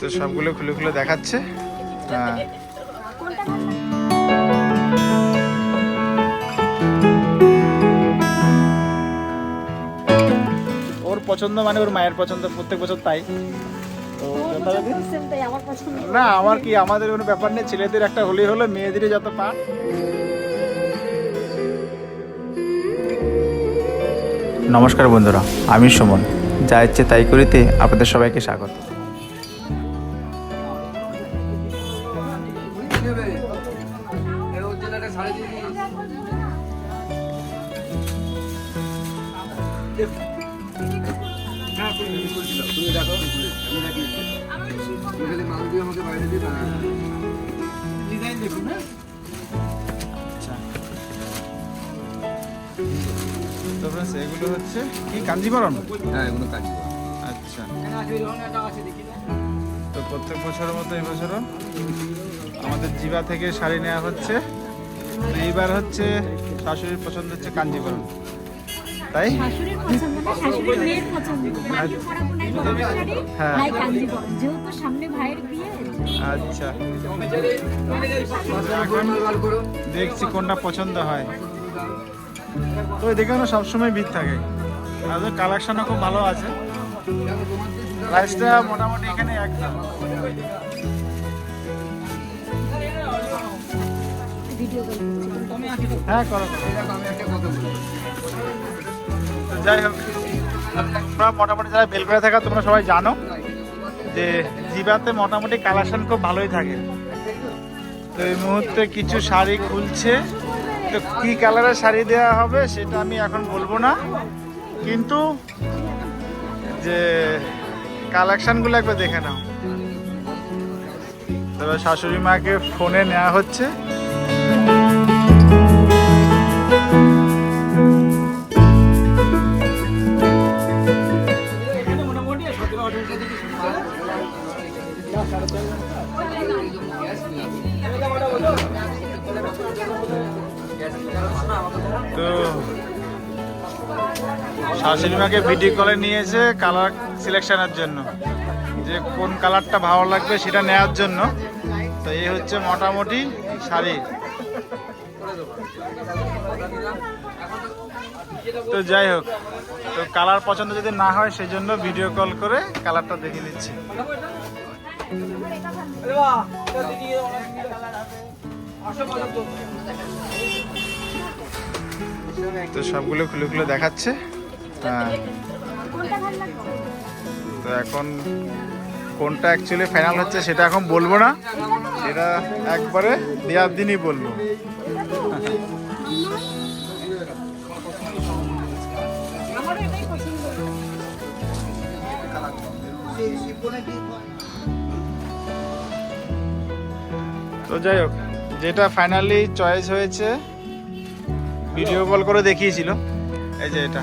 তো সবগুলো খুলে খুলে দেখাচ্ছে। হ্যাঁ ওর পছন্দ মানে ওর মায়ের পছন্দ প্রত্যেক বছর তাই। তো যথারীতি আমার পছন্দ না আমার কি আমাদের কোনো ব্যাপার নেই ছেলেদের একটা হোলি হলো মেয়েদেরই যত পান নমস্কার বন্ধুরা আমি সুমন। যা ইচ্ছে তাই করিতে আপনাদের সবাইকে স্বাগত। আচ্ছা তো এগুলো হচ্ছে কি? কাঞ্জিবরণ? হ্যাঁ এগুলো কাজ আচ্ছা। তো প্রত্যেক বছরের মতো এই বছরও আমাদের জিবা থেকে শাড়ি নেওয়া হচ্ছে। এইবার হচ্ছে শাশুড়ির পছন্দ হচ্ছে কাঞ্জিবরণ। তাই? শাড়ি হ্যাঁ। কাঞ্জিবরম আচ্ছা। এখন দেখছি কোনটা পছন্দ হয়। তো এদিকে সবসময় ভিড় থাকে। আর কালেকশনও খুব ভালো আছে। প্রাইসটা মোটামুটি এখানে ভিডিও হ্যাঁ করো করো। যাই হোক, তোমরা মোটামুটি যারা বেলগড়ে থাকা, তোমরা সবাই জানো যে জিবাতে মোটামুটি কালেকশন খুব ভালোই থাকে। তো এই মুহূর্তে কিছু শাড়ি খুলছে। তো কী কালারের শাড়ি দেওয়া হবে সেটা আমি এখন বলব না। কিন্তু যে কালেকশানগুলো একবার দেখে নাও। তবে শাশুড়ি মাকে ফোনে নেওয়া হচ্ছে। তো শাশুড়ি মাকে ভিডিও কলে নিয়েছে কালার সিলেকশনের জন্য। যে কোন কালারটা ভালো লাগবে সেটা নেওয়ার জন্য। তো এই হচ্ছে মোটামুটি শাড়ি। তো যাই হোক, তো কালার পছন্দ যদি না হয় সেই জন্য ভিডিও কল করে কালারটা দেখে নিচ্ছি। তো সবগুলো খুলে খুলে দেখাচ্ছে। হ্যাঁ। তো এখন কোনটা অ্যাকচুয়ালি ফাইনাল হচ্ছে সেটা এখন বলব না। সেটা একবারে দেওয়ার দিনই বলব। তো যাই হোক। যেটা ফাইনালি চয়েস হয়েছে ভিডিও কল করে দেখিয়েছিল। এই যে এটা।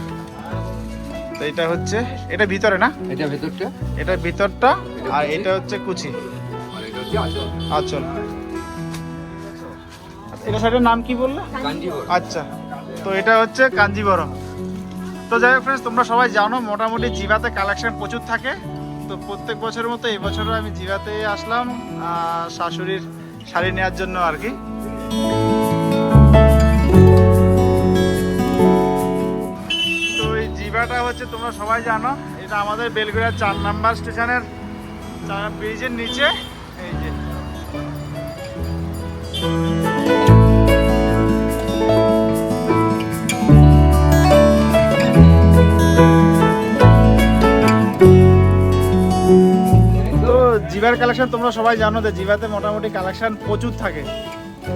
তো এটা হচ্ছে এটা ভিতরে না? এটা ভেতরটা? এটা ভিতরটা আর এটা হচ্ছে কুচি। আচল। এটা সাইডের নাম কি বললে? আচ্ছা। তো এটা হচ্ছে কাঞ্জিবরম। তো যাই হোক ফ্রেন্ডস তোমরা সবাই জানো মোটামুটি জিভাতে কালেকশন প্রচুর থাকে। তো প্রত্যেক বছরের মতো এই বছরও আমি জিভাতে আসলাম শাশুড়ির শাড়ি নেওয়ার জন্য আর কি। তো এই জিভাটা হচ্ছে, তোমরা সবাই জানো, এটা আমাদের বেলগুড়ার চার নাম্বার স্টেশনের ব্রিজের নিচে। এই যে। কালেকশন তোমরা সবাই জানো যে জিভাতে মোটামুটি কালেকশন প্রচুর থাকে। তো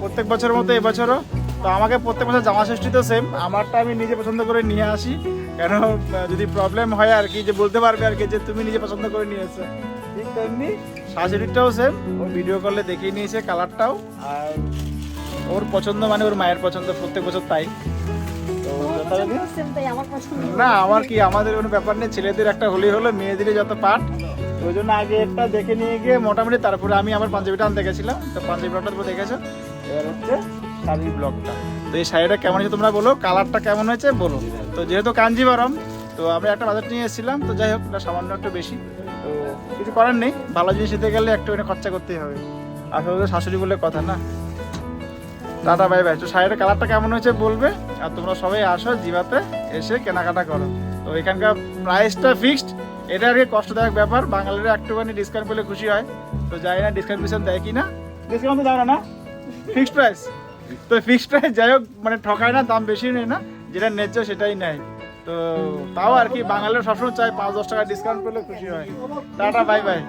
প্রত্যেক বছরের মতো এবছরও। তো আমাকে প্রত্যেক বছর জামা ষষ্ঠী তো সেম আমারটা আমি নিজে পছন্দ করে নিয়ে আসি। কেন যদি প্রবলেম হয় আর কি যে বলতে পারবে আর কি যে তুমি নিজে পছন্দ করে নিয়ে এসো। ঠিক তেমনি শাশুড়িটাও সেম ও ভিডিও করলে দেখিয়ে নিয়েছে কালারটাও আর ওর পছন্দ মানে ওর মায়ের পছন্দ প্রত্যেক বছর তাই। তো যথারীতি আমার না আমার কি আমাদের কোনো ব্যাপার নেই। ছেলেদের একটা হোলি হলো মেয়েদেরই যত পাঠ ওই জন্য আগে একটা দেখে নিয়ে গিয়ে মোটামুটি তারপরে আমি আমার পাঞ্জাবিটা আনতে গেছিলাম। তো পাঞ্জাবি ব্লগটা দেখেছ? এবার হচ্ছে শাড়ির ব্লগটা। তো এই শাড়িটা কেমন হয়েছে তোমরা বলো, কালারটা কেমন হয়েছে বলো। তো যেহেতু কাঞ্জিবরম, তো আমরা একটা বাজার নিয়ে এসেছিলাম, তো যাই হোক সামান্য একটু বেশি। তো কিছু করার নেই, ভালো জিনিস নিতে গেলে একটু একটুখানি খরচা করতেই হবে। আসলে শাশুড়ি বলে কথা না। Tata, bye bye. তো শাড়ির কালারটা কেমন হয়েছে বলবে, আর তোমরা সবাই আসো জিবাতে, এসে কেনাকাটা করো। তো এখানকার প্রাইসটা ফিক্সড এটা আর কি কষ্টদায়ক ব্যাপার, বাঙালিরা একটুখানি ডিসকাউন্ট পেলে খুশি হয়। তো যাই না ডিসকাউন্ট পিছন দেয় কি না ডিসকাউন্ট তো না ফিক্সড প্রাইস তো ফিক্সড প্রাইস যাই হোক মানে ঠকায় না, দাম বেশি নেয় না, যেটা ন্যায্য সেটাই নেয়। তো তাও আর কি বাঙালিরা সবসময় চায় পাঁচ দশ টাকা ডিসকাউন্ট পেলে খুশি হয়। Tata bye by